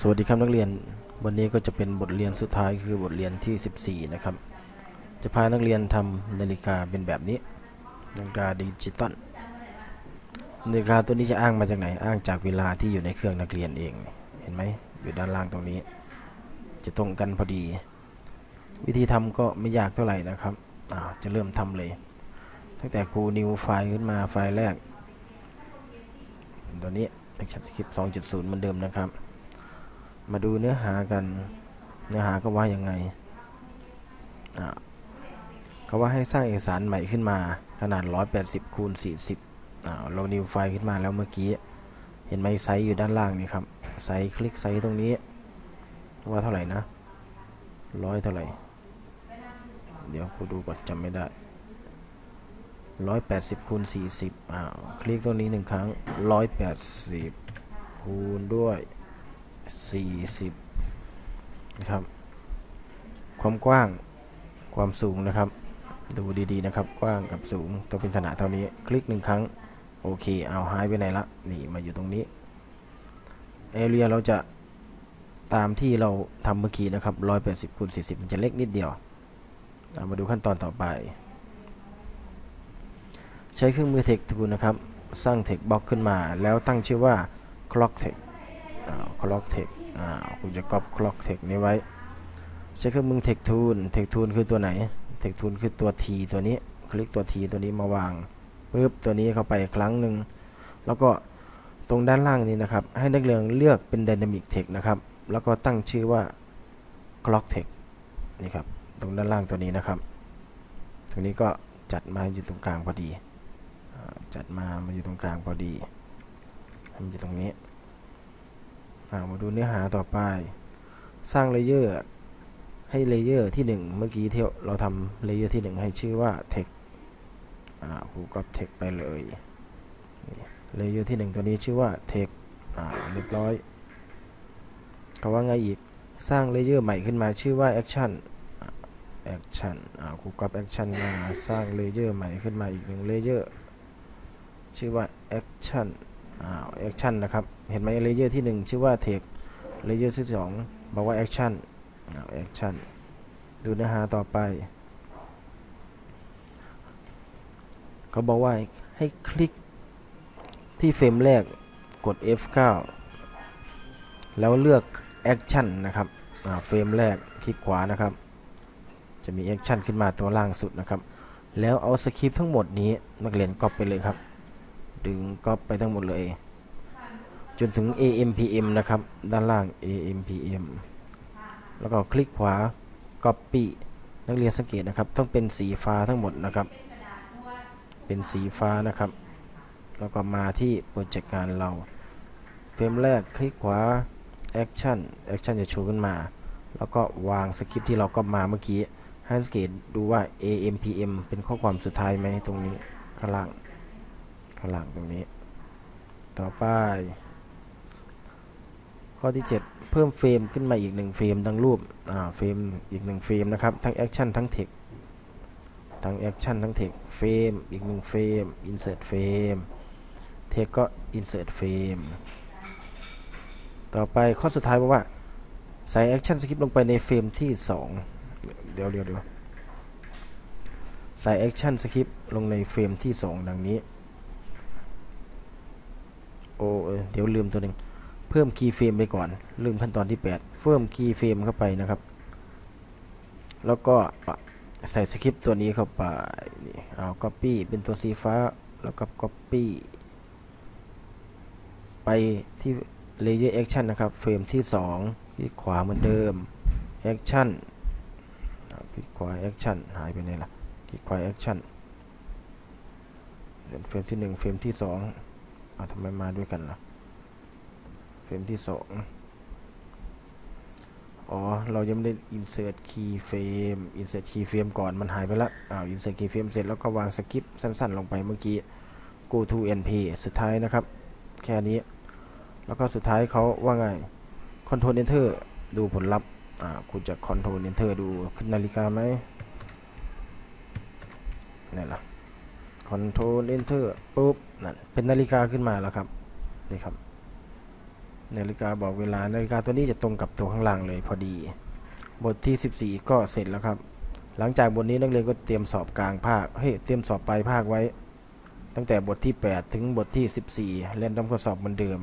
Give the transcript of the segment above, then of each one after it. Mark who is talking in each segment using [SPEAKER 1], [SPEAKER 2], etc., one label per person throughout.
[SPEAKER 1] สวัสดีครับนักเรียน วันนี้ก็จะเป็นบทเรียนสุดท้ายคือบทเรียนที่ 14 นะครับ จะพานักเรียนทำนาฬิกาเป็นแบบนี้ นาฬิกาดิจิตอล นาฬิกาตัวนี้จะอ้างมาจากไหน อ้างจากเวลาที่อยู่ในเครื่องนักเรียนเอง เห็นไหม อยู่ด้านล่างตรงนี้ จะตรงกันพอดี วิธีทำก็ไม่ยากเท่าไหร่นะครับ จะเริ่มทำเลย ตั้งแต่ครูนิวไฟล์ขึ้นมาไฟล์แรกตัวนี้ Action Script 2.0 เหมือนเดิมนะครับ มาดูเนื้อหากัน เนื้อหาก็ว่ายังไงเขาว่าให้สร้างเอกสารใหม่ขึ้นมาขนาด 180คูณ40เรานิวไฟล์ขึ้นมาแล้วเมื่อกี้ เห็นไหมไซส์อยู่ด้านล่างนี่ครับ ไซส์คลิกไซส์ตรงนี้ ว่าเท่าไหร่นะร้อยเท่าไหร่ เดี๋ยวกูดูก่อนจำไม่ได้ 180คูณ40อ่าคลิกตรงนี้หนึ่งครั้ง 180คูณด้วย 40นะครับ ความกว้างความสูงนะครับ ดูดีๆนะครับ กว้างกับสูงต้องเป็นขนาดเท่านี้ คลิกหนึ่งครั้ง โอเค เอาหายไปไหนละ นี่มาอยู่ตรงนี้เอเรียเราจะตามที่เราทำเมื่อกี้นะครับ 180คูณ40 มันจะเล็กนิดเดียวเอามาดูขั้นตอนต่อไป ใช้เครื่องมือเทคทูนะครับ สร้างเทคบล็อกขึ้นมา แล้วตั้งชื่อว่า clock text clock text อ่าคุณจะก๊อป clock text นี้ไว้ ใช้เครื่องมือ text tool text tool คือตัวไหน text tool คือตัว t ตัวนี้ คลิกตัว t ตัวนี้มาวางปึ๊บตัวนี้เข้าไปครั้งหนึ่งแล้วก็ตรงด้านล่างนี้นะครับ ให้นักเรียนเลือกเป็น dynamic text นะครับ แล้วก็ตั้งชื่อว่า clock text นี่ครับ ตรงด้านล่างตัวนี้นะครับ ตรงนี้ก็จัดมาอยู่ตรงกลางพอดี จัดมามาอยู่ตรงกลางพอดีมันอยู่ตรงนี้ มาดูเนื้อหาต่อไป สร้างเลเยอร์ให้เลเยอร์ที่ 1 เมื่อกี้ที่เราทำเลเยอร์ที่ 1 ให้ชื่อว่า text อ่าครูก็ text ไปเลยเลเยอร์ที่ 1 ตัวนี้ชื่อว่า text อ่าเรียบร้อยเขาว่าไงอีกสร้างเลเยอร์ใหม่ขึ้นมาชื่อว่า action action อ่าครูก็ action มาสร้างเลเยอร์ใหม่ขึ้นมาอีกหนึ่งเลเยอร์ชื่อว่า action แอ่า action นะครับ เห็นไหมเลเยอร์ที่ 1 ชื่อว่า text เลเยอร์ที่ 2 บอกว่า action อ่า action ดูเนื้อหาต่อไปเขาบอกว่าให้คลิกที่เฟรมแรกกด F9 แล้วเลือก action นนะครับเฟรมแรกคลิกขวานะครับ จะมี action ขึ้นมาตัวล่างสุดนะครับ แล้วเอาสคริปต์ทั้งหมดนี้นักเรียนก๊อปไปเลยครับ ดึงก๊อปไปทั้งหมดเลย จนถึง AMPM นะครับ ด้านล่าง AMPM แล้วก็คลิกขวา Copy นักเรียนสังเกตนะครับ ต้องเป็นสีฟ้าทั้งหมดนะครับ เป็นสีฟ้านะครับ แล้วก็มาที่โปรเจกต์งานเรา เฟรมแรกคลิกขวา Action Action จะโชว์ขึ้นมา แล้วก็วางสคริปที่เราก็มาเมื่อกี้ให้สังเกตดูว่า AMPM เป็นข้อความสุดท้ายไหมตรงนี้ข้างล่าง ลังตรงนี้ ต่อไป ข้อที่ 7 เพิ่มเฟรมขึ้นมาอีกหนึ่งเฟรมทั้งรูปอ่าเฟรมอีกหนึ่งเฟรมนะครับ ทั้งแอคชั่นทั้งเทคทั้งแอคชั่นทั้งเทคเฟรมอีกหนึ่งเฟรม insert เฟรมเทคก็ insert เฟรมต่อไปข้อสุดท้ายบอกว่า ใส่แอคชั่นสคริปต์ลงไปในเฟรมที่ 2 เดี๋ยวเดี๋ยวเดี๋ยวใส่แอคชั่นสคริปต์ลงในเฟรมที่ 2 ดังนี้ โอ้เดี๋ยวลืมตัวหนึ่งเพิ่มคีย์เฟรมไปก่อน ลืมขั้นตอนที่ 8 เพิ่มคีย์เฟรมเข้าไปนะครับ แล้วก็ใส่สคริปต์ตัวนี้เข้าไปนี่เอา copy เป็นตัวสีฟ้าแล้วก็ copy ไปที่ layer action นะครับ เฟรมที่2คลิกขวาเหมือนเดิม action คลิกขวา action หายไปไหนล่ะคลิกขวา action เฟรมที่ 1 เฟรมที่ 2 อาทำไมมาด้วยกันล่ะเฟรมที่2อ๋อ เรายังไม่ได้ insert key frame insert key frame ก่อนมันหายไปละอ้าว insert key frame เสร็จแล้วก็วางสคริปสั้นๆ ลงไปเมื่อกี้ go to np สุดท้ายนะครับ แค่นี้ แล้วก็สุดท้ายเขาว่าไง control enter ดูผลลัพธ์อ่าคุณจะ control enter ดูขึ้นนาฬิกาไหมนี่แหละ control enter ปุ๊บนั่นเป็นนาฬิกาขึ้นมาแล้วครับนี่ครับ นาฬิกาบอกเวลานาฬิกาตัวนี้จะตรงกับตัวข้างล่างเลยพอดี บทที่ 14 ก็เสร็จแล้วครับ หลังจากบทนี้นักเรียนก็เตรียมสอบกลางภาคเฮ้ยเตรียมสอบปลายภาคไว้ ตั้งแต่บทที่ 8 ถึงบทที่ 14เล่นต้องข้อสอบเหมือนเดิม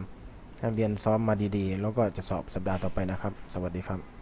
[SPEAKER 1] นักเรียนซ้อมมาดีๆ แล้วก็จะสอบสัปดาห์ต่อไปนะครับ สวัสดีครับ